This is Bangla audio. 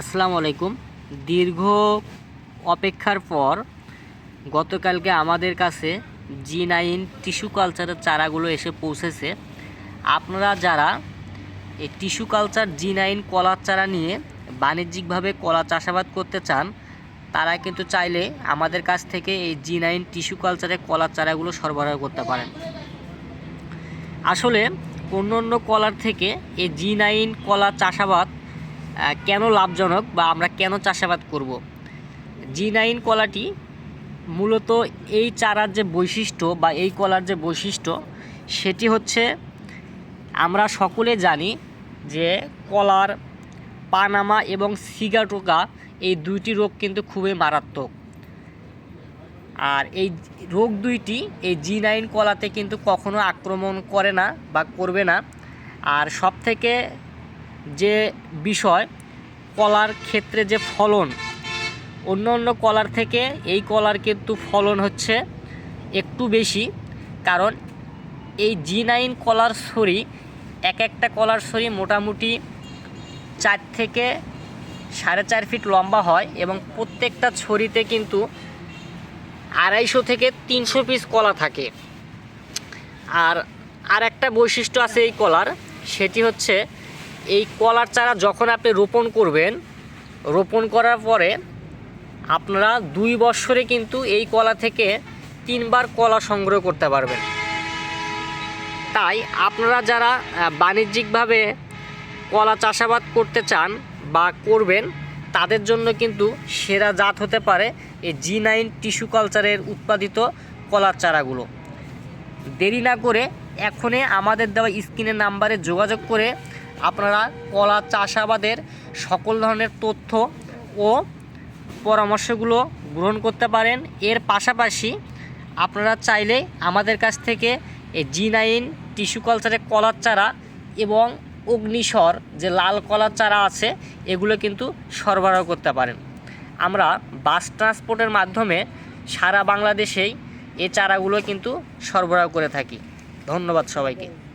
আসসালামু আলাইকুম। দীর্ঘ অপেক্ষার পর গতকালকে আমাদের কাছে জি নাইন টিস্যু কালচারের চারাগুলো এসে পৌঁছেছে। আপনারা যারা এই টিস্যু কালচার জি নাইন কলার চারা নিয়ে বাণিজ্যিকভাবে কলা চাষাবাদ করতে চান, তারা কিন্তু চাইলে আমাদের কাছ থেকে এই জি নাইন টিস্যু কালচারের কলার চারাগুলো সরবরাহ করতে পারেন। আসলে অন্য অন্য কলার থেকে এই জি নাইন কলা চাষাবাদ কেন লাভজনক বা আমরা কেন চাষাবাদ করব? জি নাইন কলাটি মূলত এই চারার যে বৈশিষ্ট্য বা এই কলার যে বৈশিষ্ট্য, সেটি হচ্ছে আমরা সকলে জানি যে কলার, পানামা এবং সিগাটোকা এই দুইটি রোগ কিন্তু খুবই মারাত্মক। আর এই রোগ দুইটি এই জি নাইন কলাতে কিন্তু কখনো আক্রমণ করে না বা করবে না। আর সব থেকে যে বিষয়, কলার ক্ষেত্রে যে ফলন, অন্য অন্য কলার থেকে এই কলার কিন্তু ফলন হচ্ছে একটু বেশি। কারণ এই জি নাইন কলার সরি এক একটা কলার সরি মোটামুটি চার থেকে সাড়ে চার ফিট লম্বা হয় এবং প্রত্যেকটা ছড়িতে কিন্তু আড়াইশো থেকে তিনশো পিস কলা থাকে। আর আর একটা বৈশিষ্ট্য আছে এই কলার, সেটি হচ্ছে এই কলার চারা যখন আপনি রোপণ করবেন, রোপণ করার পরে আপনারা দুই বছরে কিন্তু এই কলা থেকে তিনবার কলা সংগ্রহ করতে পারবেন। তাই আপনারা যারা বাণিজ্যিকভাবে কলা চাষাবাদ করতে চান বা করবেন, তাদের জন্য কিন্তু সেরা জাত হতে পারে এই জি নাইন টিস্যু কালচারের উৎপাদিত কলার চারাগুলো। দেরি না করে এখনই আমাদের দেওয়া স্ক্রিনের নাম্বারে যোগাযোগ করে আপনারা কলা চাষাবাদের সকল ধরনের তথ্য ও পরামর্শগুলো গ্রহণ করতে পারেন। এর পাশাপাশি আপনারা চাইলে আমাদের কাছ থেকে এই জি নাইন টিস্যু কালচারের কলার চারা এবং অগ্নিস্বর যে লাল কলার চারা আছে, এগুলো কিন্তু সরবরাহ করতে পারেন। আমরা বাস ট্রান্সপোর্টের মাধ্যমে সারা বাংলাদেশেই এ চারাগুলো কিন্তু সরবরাহ করে থাকি। ধন্যবাদ সবাইকে।